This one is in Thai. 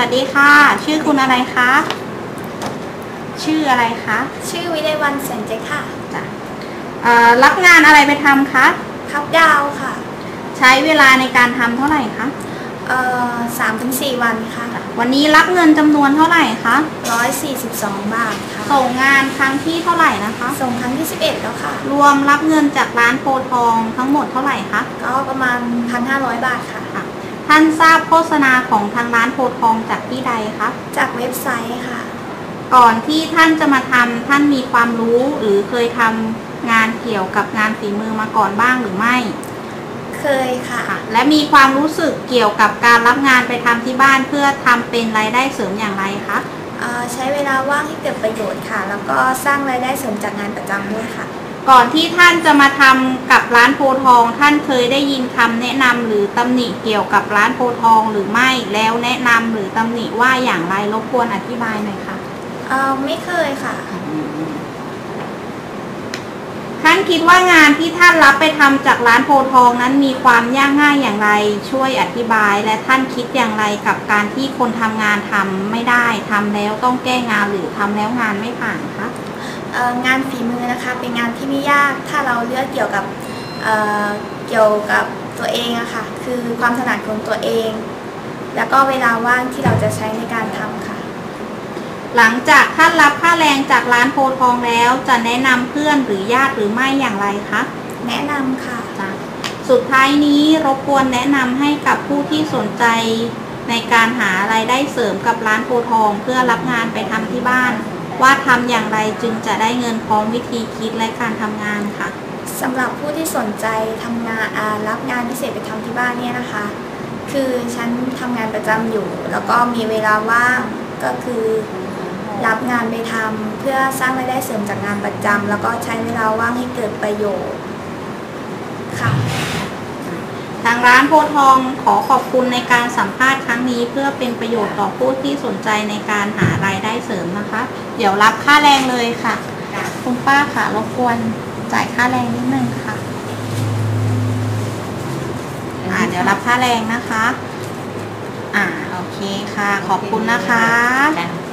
วัสดีค่ะ ชื่อคุณอะไรคะ ชื่ออะไรคะ ชื่อวิไลวันแสนเจค่ะจ้ะเอ่อรับงานอะไรไปทำคะ พับดาวค่ะใช้เวลาในการทำเท่าไหร่คะ เอ่อสามถึงสี่วันค่ะวันนี้รับเงินจำนวนเท่าไหร่คะ ร้อยสี่สิบสองบาทค่ะ ส่งงานครั้งที่เท่าไหร่นะคะ ส่งครั้งที่สิบเอ็ดแล้วค่ะ รวมรับเงินจากร้านโพธิ์ทองทั้งหมดเท่าไหร่คะก็ประมาณพันห้าร้อยบาทค่ะค่ะ ท่านทราบโฆษณาของทางร้านโพธิ์ทองจากที่ใดคะ จากเว็บไซต์ค่ะ ก่อนที่ท่านจะมาทำท่านมีความรู้หรือเคยทำงานเกี่ยวกับงานฝีมือมาก่อนบ้างหรือไม่ เคยค่ะค่ะ และมีความรู้สึกเกี่ยวกับการรับงานไปทำที่บ้านเพื่อทำเป็นรายได้เสริมอย่างไรคะ เอ่อใช้เวลาว่างให้เกิดประโยชน์ค่ะ แล้วก็สร้างรายได้เสริมจากงานประจำด้วยค่ะ ก่อนที่ท่านจะมาทำกับร้านโพธิ์ทอง ท่านเคยได้ยินคำแนะนำหรือตำหนิเกี่ยวกับร้านโพธิ์ทองหรือไม่ แล้วแนะนำหรือตำหนิว่าอย่างไรรบกวนอธิบายหน่อยค่ะ เอ่อไม่เคยค่ะ ท่านคิดว่างานที่ท่านรับไปทำจากร้านโพธิ์ทองนั้นมีความยากง่ายอย่างไร ช่วยอธิบาย และท่านคิดอย่างไรกับการที่คนทำงานทำไม่ได้ทำแล้วต้องแก้งานหรือทำแล้วงานไม่ผ่านคะเอ่อ งานฝีมือนะคะเป็นงานที่ไม่ยากถ้าเราเลือกเกี่ยวกับเอ่อเกี่ยวกับตัวเองอะค่ะคือความถนัดของตัวเอง แล้วก็เวลาว่างที่เราจะใช้ในการทำค่ะ หลังจากท่านรับค่าแรงจากร้านโพธิ์ทองแล้ว จะแนะนำเพื่อนหรือญาติหรือไม่อย่างไรคะแนะนำค่ะจ้ะสุดท้ายนี้รบกวนแนะนำให้กับผู้ที่สนใจในการหารายได้เสริมกับร้านโพธิ์ทอง เพื่อรับงานไปทำที่บ้าน ว่าทำอย่างไรจึงจะได้เงินพร้อมวิธีคิดและการทำงานค่ะ สำหรับผู้ที่สนใจทำงานรับงานพิเศษไปทำที่บ้านเนี่ยนะคะ คือฉันทำงานประจำอยู่ แล้วก็มีเวลาว่างก็คือรับงานไปทำเพื่อสร้างรายได้เสริมจากงานประจำแล้วก็ใช้เวลาว่างให้เกิดประโยชน์ค่ะ ทางร้านโพทองขอขอบคุณในการสัมภาษณ์ครั้งนี้ เพื่อเป็นประโยชน์ต่อผู้ที่สนใจในการหารายได้เสริมนะคะ เดี๋ยวรับค่าแรงเลยค่ะ คุณป้าค่ะรบกวนจ่ายค่าแรงนิดนึงค่ะอ่าเดี๋ยวรับค่าแรงนะคะ อ่าโอเคค่ะ ขอบคุณนะคะ